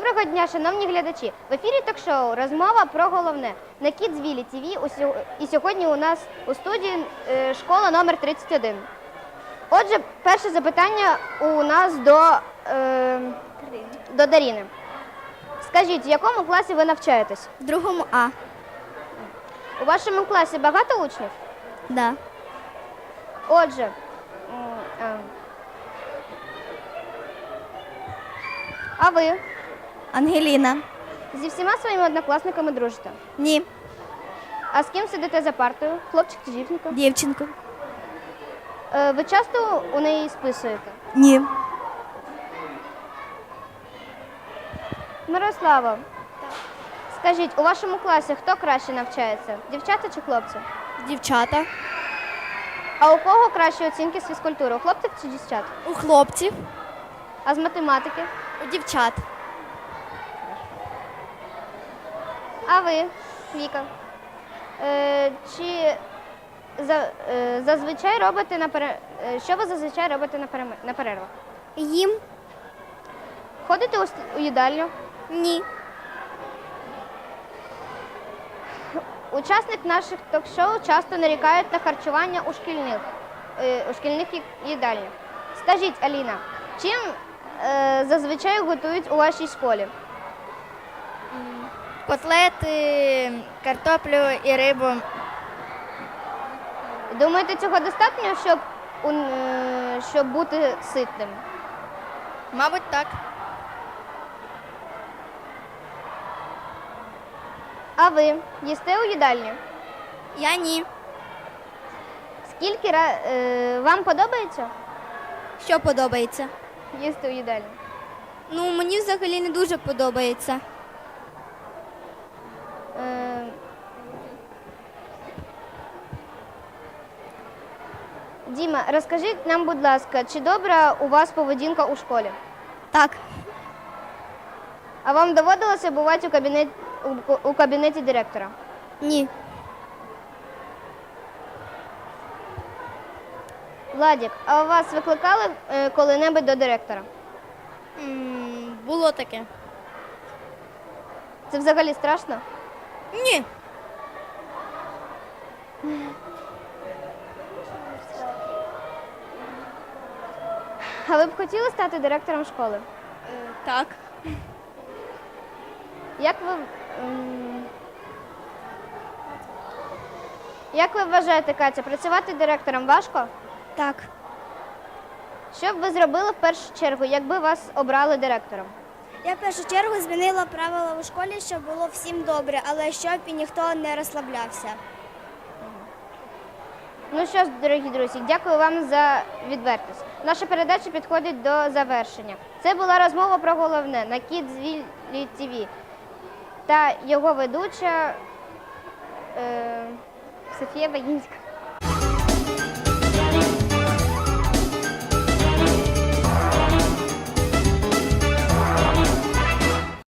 Доброго дня, шановні глядачі. В ефірі ток-шоу розмова про головне на TV. Усьо- І сьогодні у нас у студії е, школа номер 31. Отже, перше запитання у нас до, е, до Даріни. Скажіть, в якому класі ви навчаєтесь? В другому А. У вашому класі багато учнів? Да. Отже, м, а ви Ангеліна. зі всіма своїми однокласниками дружите? Ні. А з ким сидите за партою? Хлопчик чи дівчинка? Дівчинку. Е, Ви часто у неї списуєте? Ні. Мирослава, скажіть, у вашому класі хто краще навчається? Дівчата чи хлопці? Дівчата. А у кого кращі оцінки з фізкультури? У хлопців чи дівчат? У хлопців. А з математики? У дівчат. А ви, Віка? Е, чи за, е, зазвичай робите на пере... е, що ви зазвичай робите на, перем... на перервах? Їм. Ходите у, у їдальню? Ні. Учасник наших ток-шоу часто нарікають на харчування у шкільних, е, у шкільних ї- їдальнях. Скажіть, Аліна, чим е, зазвичай готують у вашій школі? Котлети, картоплю і рибу. Думаєте, цього достатньо, щоб, у- е, щоб бути ситним? Мабуть, так. А ви їсте у їдальні? Я ні. Скільки ра- е, вам подобається Що подобається? їсти у їдальні? Ну, мені взагалі не дуже подобається. Діма, розкажіть нам, будь ласка, чи добра у вас поведінка у школі? Так. А вам доводилося бувати у кабінеті, у, кабінеті директора? Ні. Владік, а вас викликали е, коли-небудь до директора? було таке. Це взагалі страшно? Ні. А ви б хотіли стати директором школи? Так. Як ви. м, Як ви вважаєте, Катя, працювати директором важко? Так. Що б ви зробили в першу чергу, якби вас обрали директором? Я в першу чергу змінила правила у школі, щоб було всім добре, але щоб і ніхто не розслаблявся. Ну що ж, дорогі друзі, дякую вам за відвертість. Наша передача підходить до завершення. Це була розмова про головне на Кідзвілі ТВ та його ведуча е, Софія Вагінська.